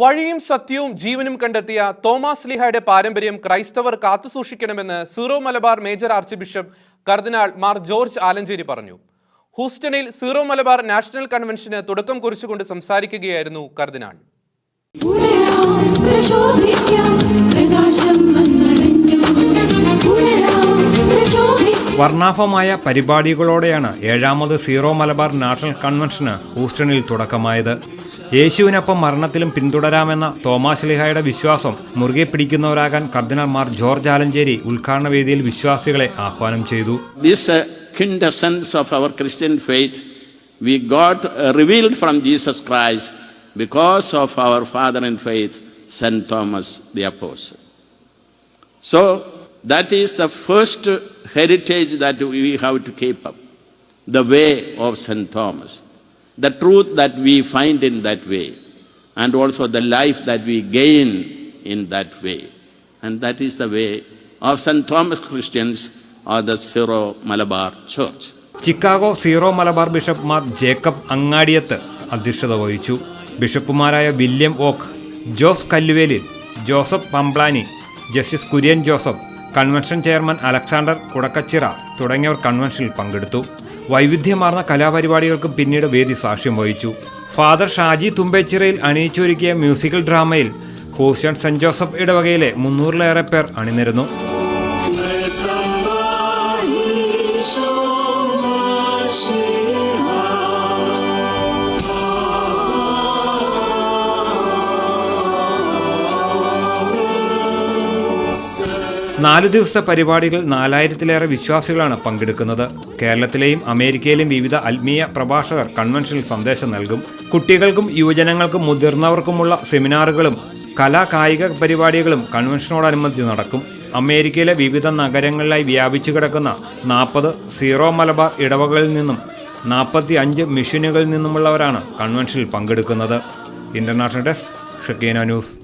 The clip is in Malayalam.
വഴിയും സത്യവും ജീവനും കണ്ടെത്തിയ തോമാസ് ലിഹായുടെ പാരമ്പര്യം ക്രൈസ്തവർ കാത്തുസൂക്ഷിക്കണമെന്ന് Syro Malabar major archbishop cardinal Mar George Alencherry പറഞ്ഞു. ഹൂസ്റ്റണിൽ സീറോ മലബാർ നാഷണൽ കൺവെൻഷന് തുടക്കം കുറിച്ചുകൊണ്ട് സംസാരിക്കുകയായിരുന്നു കർദിനാൾ. വർണാഭമായ പരിപാടികളോടെയാണ് ഏഴാമത് സീറോ മലബാർ നാഷണൽ കൺവെൻഷന് ഹൂസ്റ്റണിൽ തുടക്കമായത്. യേശുവിനൊപ്പം മരണത്തിലും പിന്തുടരാമെന്ന തോമാസ് ലിഹായുടെ വിശ്വാസം മുറുകെ പിടിക്കുന്നവരാകാൻ കർദിനാൾ മാർ ജോർജ് ആലഞ്ചേരി ഉദ്ഘാടന വേദിയിൽ വിശ്വാസികളെ ആഹ്വാനം ചെയ്തു uh, uh, because of our father in faith, St. Thomas the Apostle. So, that is the first heritage that we have to keep up the way of St. Thomas, the truth that we find in that way, and also the life that we gain in that way. And that is the way of St. Thomas Christians or the Syro Malabar Church. Chicago Syro Malabar ബിഷപ്പ്മാർ Jacob Angadiath അധ്യക്ഷത വഹിച്ചു ബിഷപ്പുമാരായ വില്യം ഓക്ക് Jose Kalluvelil Joseph Pamplany justice Kurian Joseph convention chairman Alexander Kudakachira തുടങ്ങിയവർ കൺവെൻഷനിൽ പങ്കെടുത്തു വൈവിധ്യമാർന്ന കലാപരിപാടികൾക്കും പിന്നീട് വേദി സാക്ഷ്യം വഹിച്ചു. ഫാദർ ഷാജി തുമ്പേച്ചിറയിൽ അണിയിച്ചൊരുക്കിയ മ്യൂസിക്കൽ ഡ്രാമയിൽ ഹോസ്യൺ സെന്റ് ജോസഫ് ഇടവകയിലെ മുന്നൂറിലേറെ പേർ അണിനിരുന്നു. നാല് ദിവസത്തെ പരിപാടികൾ നാലായിരത്തിലേറെ വിശ്വാസികളാണ് പങ്കെടുക്കുന്നത്. കേരളത്തിലെയും അമേരിക്കയിലെയും വിവിധ ആത്മീയ പ്രഭാഷകർ കൺവെൻഷനിൽ സന്ദേശം നൽകും. കുട്ടികൾക്കും യുവജനങ്ങൾക്കും മുതിർന്നവർക്കുമുള്ള സെമിനാറുകളും കലാ കായിക പരിപാടികളും കൺവെൻഷനോടനുബന്ധിച്ച് നടക്കും. അമേരിക്കയിലെ വിവിധ നഗരങ്ങളിലായി വ്യാപിച്ചു കിടക്കുന്ന നാൽപ്പത് സീറോ മലബാർ ഇടവകളിൽ നിന്നും നാൽപ്പത്തി അഞ്ച് മിഷനുകളിൽ നിന്നുമുള്ളവരാണ് കൺവെൻഷനിൽ പങ്കെടുക്കുന്നത്. International desk Shekinah news.